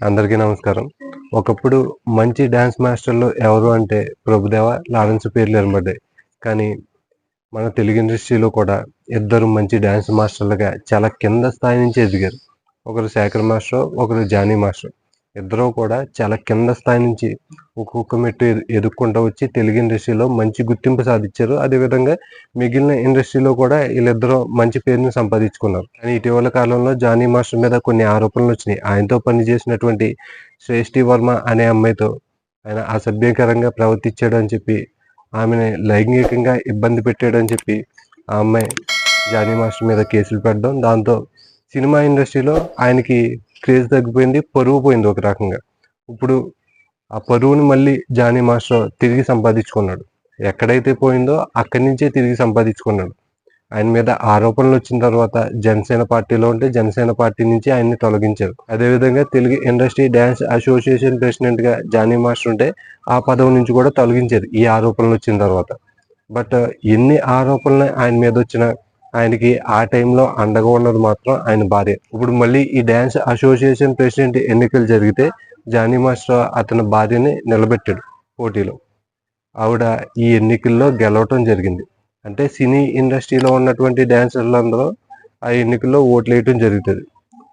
అందరికీ నమస్కారం. ఒకప్పుడు మంచి డ్యాన్స్ మాస్టర్లు ఎవరు అంటే ప్రభుదేవ లారెన్స్ పేర్లు నిలబడ్డాయి కానీ మన తెలుగు ఇండస్ట్రీలో కూడా ఇద్దరు మంచి డ్యాన్స్ మాస్టర్లుగా చాలా కింద స్థాయి నుంచి ఎదిగారు. ఒకరు శేఖర్ మాస్టర్ ఒకరు జానీ మాస్టర్. ఇద్దరూ కూడా చాలా కింద స్థాయి నుంచి ఒక్కొక్క మెట్టు ఎదుర్కొంటూ వచ్చి తెలుగు ఇండస్ట్రీలో మంచి గుర్తింపు సాధించారు. అదేవిధంగా మిగిలిన ఇండస్ట్రీలో కూడా వీళ్ళిద్దరూ మంచి పేరుని సంపాదించుకున్నారు. కానీ ఇటీవల కాలంలో జానీ మాస్టర్ మీద కొన్ని ఆరోపణలు వచ్చినాయి. ఆయనతో పనిచేసినటువంటి శ్రేష్ఠి వర్మ అనే అమ్మాయితో ఆయన అసభ్యకరంగా ప్రవర్తించాడు అని చెప్పి ఆమెని లైంగికంగా ఇబ్బంది పెట్టాడు అని చెప్పి ఆ అమ్మాయి జానీ మాస్టర్ మీద కేసులు పెట్టడం. దాంతో సినిమా ఇండస్ట్రీలో ఆయనకి క్రేజ్ తగ్గిపోయింది పరువు పోయింది ఒక రకంగా. ఇప్పుడు ఆ పరువుని మళ్ళీ జానీ మాస్టర్ తిరిగి సంపాదించుకున్నాడు. ఎక్కడైతే పోయిందో అక్కడి నుంచే తిరిగి సంపాదించుకున్నాడు. ఆయన మీద ఆరోపణలు వచ్చిన తర్వాత జనసేన పార్టీలో ఉంటే జనసేన పార్టీ నుంచి ఆయన్ని తొలగించారు. అదేవిధంగా తెలుగు ఇండస్ట్రీ డ్యాన్స్ అసోసియేషన్ ప్రెసిడెంట్గా జానీ మాస్టర్ ఉంటే ఆ పదవి నుంచి కూడా తొలగించారు ఈ ఆరోపణలు వచ్చిన తర్వాత. బట్ ఎన్ని ఆరోపణలు ఆయన మీద వచ్చినా ఆయనకి ఆ టైంలో అండగా ఉన్నది మాత్రం ఆయన భార్య. ఇప్పుడు మళ్ళీ ఈ డ్యాన్స్ అసోసియేషన్ ప్రెసిడెంట్ ఎన్నికలు జరిగితే జానీ మాస్టర్ అతని భార్యని నిలబెట్టాడు పోటీలో. ఆవిడ ఈ ఎన్నికల్లో గెలవటం జరిగింది. అంటే సినీ ఇండస్ట్రీలో ఉన్నటువంటి డ్యాన్సర్లందరూ ఆ ఎన్నికల్లో ఓట్లు వేయటం జరుగుతుంది.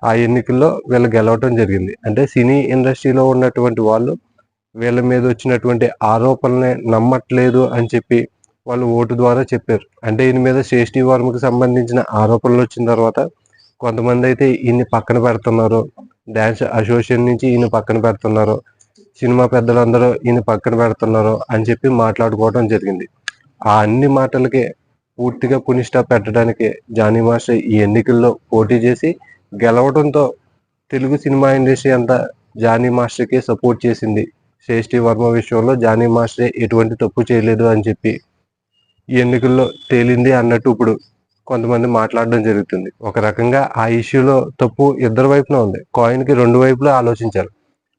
ఆ ఎన్నికల్లో వీళ్ళు గెలవటం జరిగింది. అంటే సినీ ఇండస్ట్రీలో ఉన్నటువంటి వాళ్ళు వీళ్ళ మీద వచ్చినటువంటి ఆరోపణల్ని నమ్మట్లేదు అని చెప్పి వాళ్ళు ఓటు ద్వారా చెప్పారు. అంటే ఈయన మీద శ్రేష్ఠి వర్మకు సంబంధించిన ఆరోపణలు వచ్చిన తర్వాత కొంతమంది అయితే ఈయన్ని పక్కన పెడుతున్నారు. డ్యాన్స్ అసోసియేషన్ నుంచి ఈయన పక్కన పెడుతున్నారు. సినిమా పెద్దలందరూ ఈయన పక్కన పెడుతున్నారు అని చెప్పి మాట్లాడుకోవడం జరిగింది. ఆ అన్ని మాటలకి పూర్తిగా పునిష్ట పెట్టడానికి జానీ మాస్టర్ ఈ ఎన్నికల్లో పోటీ చేసి గెలవడంతో తెలుగు సినిమా ఇండస్ట్రీ అంతా జానీ మాస్టర్కి సపోర్ట్ చేసింది. శ్రేష్ఠి వర్మ విషయంలో జానీ మాస్టర్ ఎటువంటి తప్పు చేయలేదు అని చెప్పి ఈ ఎన్నికల్లో తేలింది అన్నట్టు ఇప్పుడు కొంతమంది మాట్లాడడం జరుగుతుంది. ఒక రకంగా ఆ ఇష్యూలో తప్పు ఇద్దరు వైపున ఉంది. కాయిన్కి రెండు వైపులా ఆలోచించారు.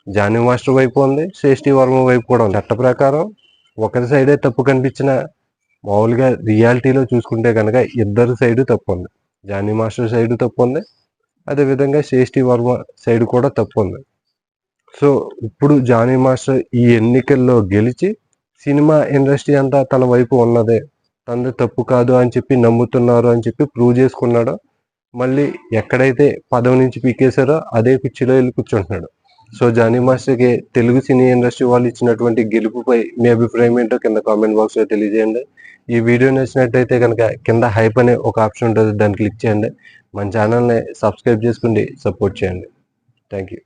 జానీ మాస్టర్ వైపు ఉంది శ్రేష్ఠి వర్మ వైపు కూడా ఉంది. చట్ట ప్రకారం ఒకరి సైడే తప్పు కనిపించిన మామూలుగా రియాలిటీలో చూసుకుంటే కనుక ఇద్దరు సైడు తప్పు ఉంది. జానీ మాస్టర్ సైడు తప్పు ఉంది. అదేవిధంగా శ్రేష్ఠి వర్మ సైడ్ కూడా తప్పు ఉంది. సో ఇప్పుడు జానీ మాస్టర్ ఈ ఎన్నికల్లో గెలిచి సినిమా ఇండస్ట్రీ అంతా తన వైపు ఉన్నదే తనది తప్పు కాదు అని చెప్పి నమ్ముతున్నారు అని చెప్పి ప్రూవ్ చేసుకున్నాడు? మళ్ళీ ఎక్కడైతే పదవి నుంచి పీకేశారో అదే పిచ్చిలో వెళ్ళి కూర్చుంటున్నాడు. సో జానీ మాస్టర్కి తెలుగు సినీ ఇండస్ట్రీ వాళ్ళు ఇచ్చినటువంటి గెలుపుపై మీ అభిప్రాయం ఏంటో కింద కామెంట్ బాక్స్లో తెలియజేయండి. ఈ వీడియో నచ్చినట్టయితే కనుక కింద హైప్ అనే ఒక ఆప్షన్ ఉంటుంది దాన్ని క్లిక్ చేయండి. మన ఛానల్ని సబ్స్క్రైబ్ చేసుకుని సపోర్ట్ చేయండి. Thank you